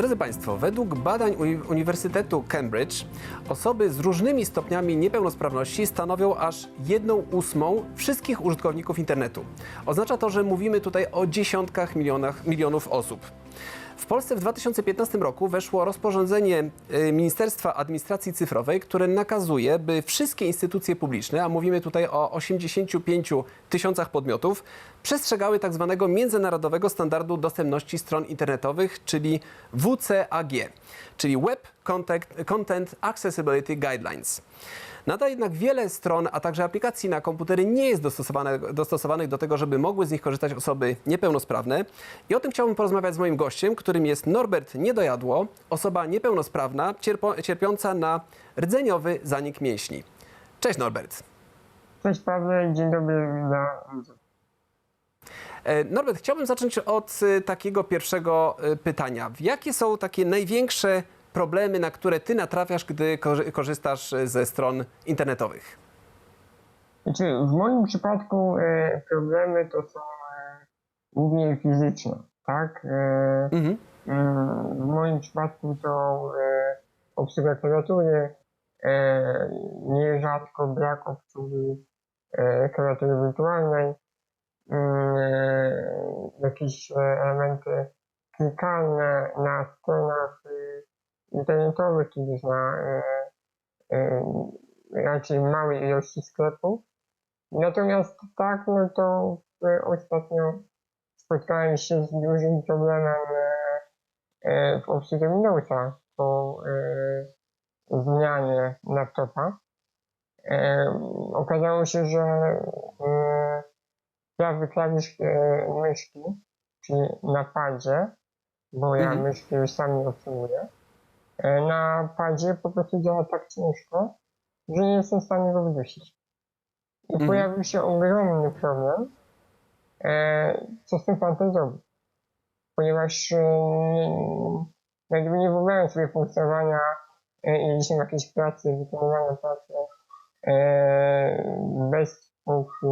Drodzy Państwo, według badań Uni- Uniwersytetu Cambridge osoby z różnymi stopniami niepełnosprawności stanowią aż jedną ósmą wszystkich użytkowników internetu. Oznacza to, że mówimy tutaj o dziesiątkach milionach, milionów osób. W Polsce w 2015 roku weszło rozporządzenie y, Ministerstwa Administracji Cyfrowej, które nakazuje, by wszystkie instytucje publiczne, a mówimy tutaj o 85 tysiącach podmiotów, przestrzegały tak zwanego międzynarodowego standardu dostępności stron internetowych, czyli WCAG, czyli Web Content, Content Accessibility Guidelines. Nadal jednak wiele stron, a także aplikacji na komputery nie jest dostosowanych do tego, żeby mogły z nich korzystać osoby niepełnosprawne. I o tym chciałbym porozmawiać z moim gościem, którym jest Norbert Niedojadło, osoba niepełnosprawna, cierpiąca na rdzeniowy zanik mięśni. Cześć Norbert. Cześć Paweł, dzień dobry dla E, Norbert, chciałbym zacząć od e, takiego pierwszego e, pytania. Jakie są takie największe problemy, na które ty natrafiasz, gdy korzy- korzystasz e, ze stron internetowych? Znaczy, w moim przypadku e, problemy to są e, głównie fizyczne, tak? Mhm. w moim przypadku to obsługa klawiatury, nierzadko brak obsługi klawiatury wirtualnej, mm, jakieś elementy klikalne na stronach internetowych, tudzież na e, e, raczej małej ilości sklepów. Natomiast tak, no to e, ostatnio spotkałem się z dużym problemem w obsłudze Windowsa po zmianie laptopa. Okazało się, że prawy klawisz myszki, czyli na padzie, bo ja Mhm. myszki już sam nie obsługuję, na padzie po prostu działa tak ciężko, że nie jestem w stanie go wydusić. I Mhm. pojawił się ogromny problem, e, co z tym fantem zrobić. Ponieważ e, nie- jakby nie wyobrażam sobie funkcjonowania e, i tam jakiejś pracy, wykonywania pracy e, bez funkcji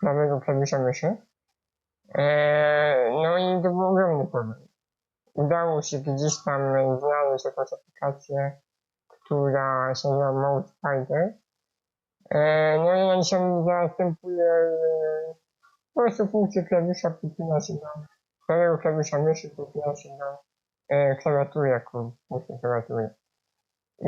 prawego klawisza myszy. E, no i to był ogromny problem. Udało się gdzieś tam znaleźć jakąś aplikację, która się nazywa Mode Spider. E, no i ona dzisiaj zastępuje po prostu funkcję klawisza, przypina się do prawego klawisza myszy, przypina się do e, klawiatury jako funkcję klawiatury.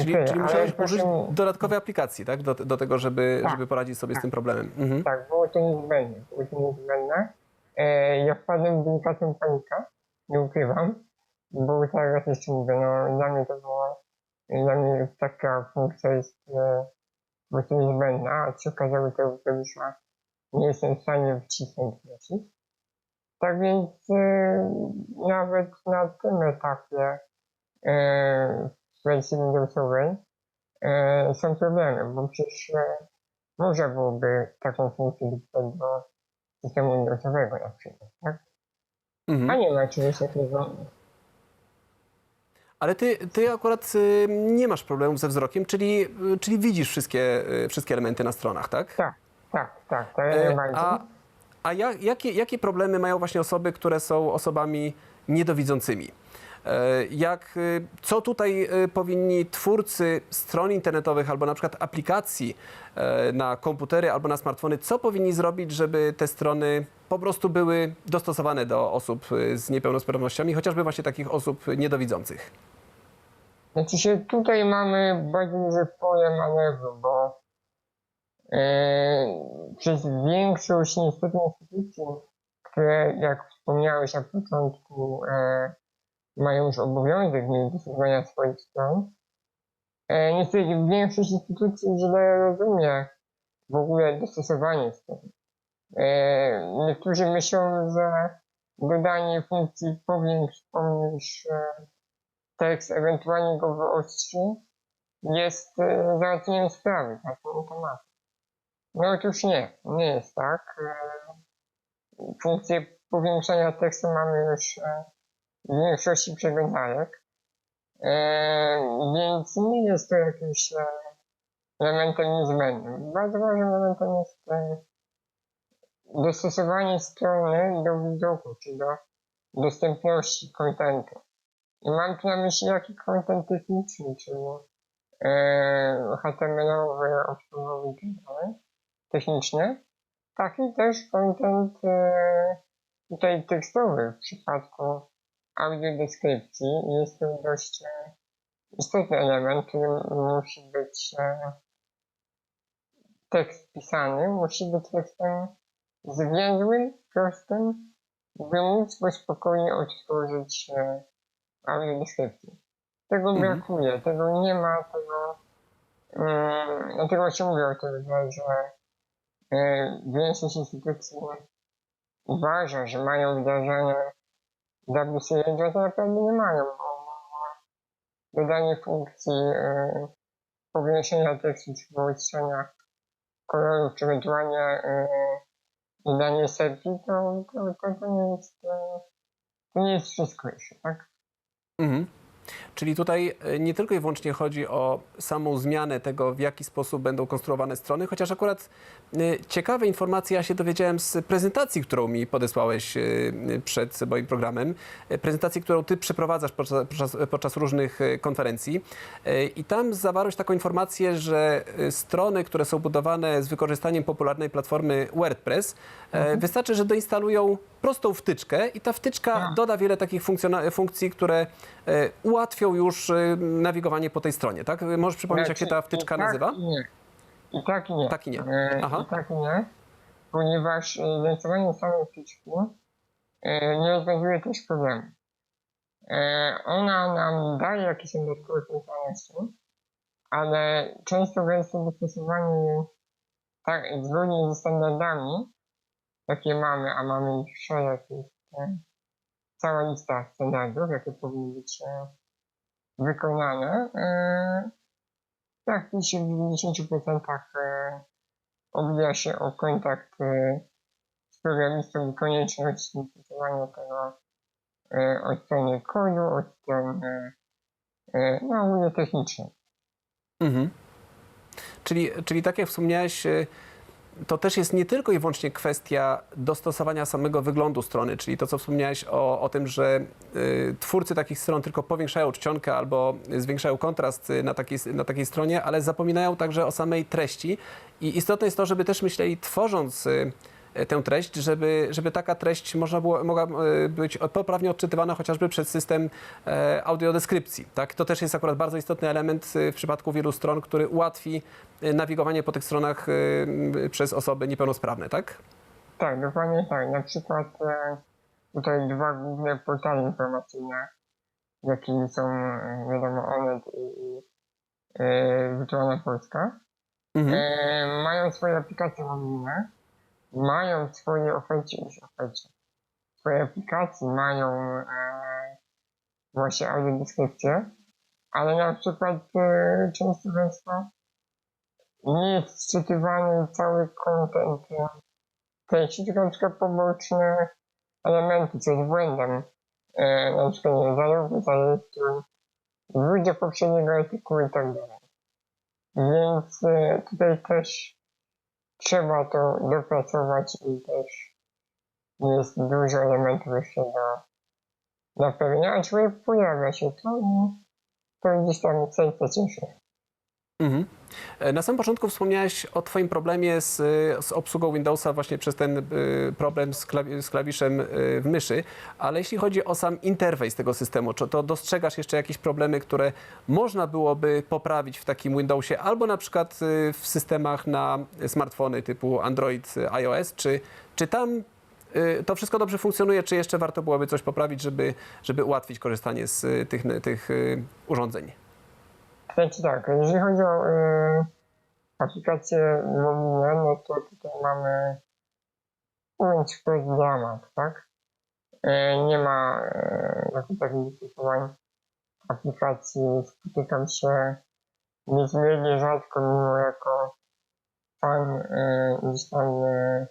Czyli, tyle. czyli musiałeś użyć mi- dodatkowej aplikacji, tak? Do, do tego, żeby, Tak. żeby poradzić sobie z Tak. tym problemem. Mhm. Tak, było to niezbędne. Było to niezbędne. E, ja wpadłem w delikatną panikę, nie ukrywam, bo teraz jeszcze mówię, no dla mnie to było, dla mnie taka funkcja jest e, prostu niezbędna, a się okazało, że tego klawisza nie jestem w stanie wcisnąć wrócić. Tak więc e, nawet na tym etapie e, w wersji Windowsowej e, są problemy, bo przecież e, można byłoby taką funkcję dopisać do systemu Windowsowego na przykład, tak? A Mhm. nie ma czegoś takiego. Ale ty, ty akurat y, nie masz problemów ze wzrokiem, czyli, y, czyli widzisz wszystkie, y, wszystkie elementy na stronach, tak? Tak, tak, tak, to E, jak najbardziej. A, a ja, jakie, jakie problemy mają właśnie osoby, które są osobami niedowidzącymi? E, Jak, y, co tutaj y, powinni twórcy stron internetowych albo na przykład aplikacji e, na komputery albo na smartfony, co powinni zrobić, żeby te strony po prostu były dostosowane do osób y, z niepełnosprawnościami, chociażby właśnie takich osób niedowidzących? Znaczy się tutaj mamy bardzo duże pole manewru, bo e, przez większość niestety instytucji, które jak wspomniałeś na początku mają już obowiązek dostosowania swoich stron, e, niestety większość instytucji źle rozumie w ogóle dostosowanie stron. E, niektórzy myślą, że dodanie funkcji powiększ, pomniejsz e, tekst, ewentualnie go wyostrzy, jest e, załatwieniem sprawy, takiego tematu. No otóż nie, nie jest tak. E, funkcję powiększania tekstu mamy już e, większości przeglądarek, e, więc nie jest to jakimś e, elementem niezbędnym. Bardzo ważnym elementem jest e, dostosowanie strony do widoku, czy do dostępności kontentu. I mam tu na myśli jaki content techniczny, czyli e, HTML-owy, obsługowy itd. techniczny, taki też content e, tutaj tekstowy w przypadku audiodeskrypcji. Jest to dość e, istotny element, który musi być e, tekst pisany, musi być tekstem zwięzłym, prostym, by móc go spokojnie odtworzyć e, audiodeskrypcji. Tego Mhm. brakuje, tego nie ma, tego um, dlatego właśnie mówię o tym, że, że e, większość instytucji uważa, że mają wdrażane WCAG, to naprawdę nie mają, bo dodanie funkcji e, powiększenia tekstu czy powiększenia kolorów, czy ewentualnie e, dodanie to, to, to, to nie jest e, to nie jest wszystko jeszcze, tak? Mhm. Czyli tutaj e, nie tylko i wyłącznie chodzi o samą zmianę tego, w jaki sposób będą konstruowane strony, chociaż akurat e, ciekawe informacje ja się dowiedziałem z prezentacji, którą mi podesłałeś e, przed moim programem. Prezentacji, którą ty przeprowadzasz podczas, podczas, różnych konferencji. I tam zawarłeś taką informację, że strony, które są budowane z wykorzystaniem popularnej platformy WordPress, e, wystarczy, że doinstalują prostą wtyczkę i ta wtyczka Tak. doda wiele takich funkcji, które e, ułatwią już e, nawigowanie po tej stronie, tak? Możesz przypomnieć, jak się ta Znaczy, wtyczka tak, nazywa? I nie. I tak i nie. Tak i nie. E, Aha. I tak i nie, ponieważ e, zainstalowanie samej wtyczki e, nie rozwiązuje też problemu. E, ona nam daje jakieś dodatkowe funkcjonalności, ale często gęsto dostosowanie tak zgodnie ze standardami, jakie mamy, a mamy ich szereg, e, cała lista standardów, jakie powinny być wykonane. E, praktycznie w 90% e, odbija się o kontakt e, z programistą i konieczność stosowania tego od strony kodu, od strony no, technicznej. Mhm. Czyli, czyli tak jak wspomniałeś, to też jest nie tylko i wyłącznie kwestia dostosowania samego wyglądu strony, czyli to, co wspomniałeś o, o tym, że y, twórcy takich stron tylko powiększają czcionkę albo zwiększają kontrast y, na takiej, na takiej stronie, ale zapominają także o samej treści. I istotne jest to, żeby też myśleli, tworząc y, tę treść, żeby, żeby taka treść można było, mogła y, być poprawnie odczytywana chociażby przez system e, audiodeskrypcji. Tak? To też jest akurat bardzo istotny element w przypadku wielu stron, który ułatwi nawigowanie po tych stronach przez osoby niepełnosprawne, tak? Tak, dokładnie tak. Na przykład e, tutaj dwa główne portale informacyjne, jakimi są, e, wiadomo, Onet i, i e, Wirtualna Polska, Mhm. e, mają swoje aplikacje mobilne, mają swoje ofercie, ofercie, swoje aplikacje mają e, właśnie audiodeskrypcję, ale na przykład e, często nie jest wczytywany cały content treści, tylko na przykład poboczne elementy, co jest błędem, e, na przykład nie zarówno zarejestruj, do poprzedniego artykułu i tak dalej. Więc e, tutaj też trzeba to dopracować i też jest dużo elementów jeszcze do naprawienia, aczkolwiek pojawia się to i to gdzieś tam serce cieszy. Mhm. E, Na samym początku wspomniałeś o Twoim problemie z, z obsługą Windowsa właśnie przez ten y, problem z, klawi- z klawiszem y, w myszy, ale jeśli chodzi o sam interfejs tego systemu, czy to dostrzegasz jeszcze jakieś problemy, które można byłoby poprawić w takim Windowsie albo na przykład y, w systemach na smartfony typu Android, iOS, czy, czy tam y, to wszystko dobrze funkcjonuje, czy jeszcze warto byłoby coś poprawić, żeby, żeby ułatwić korzystanie z tych, tych y, urządzeń? Znaczy tak, jeżeli chodzi o y, aplikacje mobilne, no to tutaj mamy mówiąc wprost dramat, tak? Y, nie ma y, takich takich dostosowań aplikacji, spotykam się niezmiernie rzadko, mimo jako fan y, gdzieś tam y,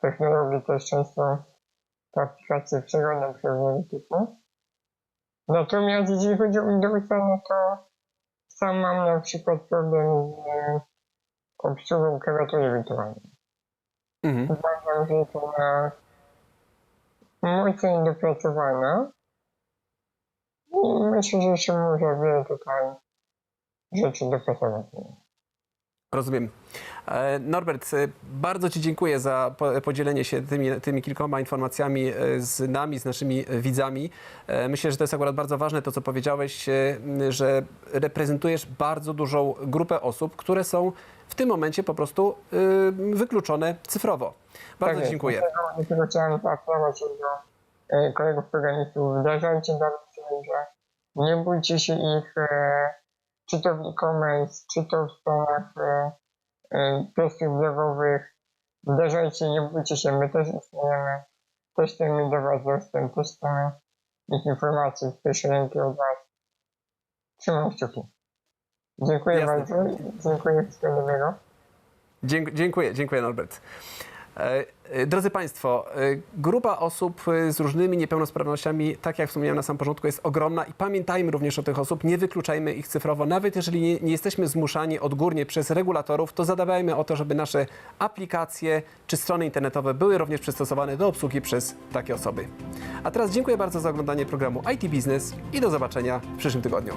technologii też często te aplikacje przeglądam pewnego typu. Natomiast jeżeli chodzi o Windowsa, no to sam mam na przykład problem z obsługą klawiatury wirtualnej. Mhm. Uważam, że to ma e, mocno niedopracowana. I myślę, że się może wiele tutaj rzeczy dopasować. Rozumiem. E, Norbert, e, bardzo Ci dziękuję za po- podzielenie się tymi, tymi kilkoma informacjami e, z nami, z naszymi widzami. Myślę, że to jest akurat bardzo ważne to, co powiedziałeś, że reprezentujesz bardzo dużą grupę osób, które są w tym momencie po prostu wykluczone cyfrowo. Bardzo Tak dziękuję. Dlatego chciałem zaapelować do e, kolegów programistów. Wdrażajcie dalej że nie bójcie się ich, czy to w e-commerce, czy to w stronach e, e, testów blogowych. Wdrażajcie, nie bójcie się, my też istniejemy. Też chcemy do Was dostęp, też chcemy mieć informacji z pierwszej ręki od Was. Trzymam kciuki. Dziękuję Jasne. bardzo. Dziękuję wszystkiego dobrego. Dzięk- Dziękuję, dziękuję Norbert. E, e, Drodzy Państwo, e, grupa osób z różnymi niepełnosprawnościami, tak jak wspomniałem na samym początku, jest ogromna i pamiętajmy również o tych osób, nie wykluczajmy ich cyfrowo. Nawet jeżeli nie, nie jesteśmy zmuszani odgórnie przez regulatorów, to zadbajmy o to, żeby nasze aplikacje czy strony internetowe były również przystosowane do obsługi przez takie osoby. A teraz dziękuję bardzo za oglądanie programu IT Business i do zobaczenia w przyszłym tygodniu.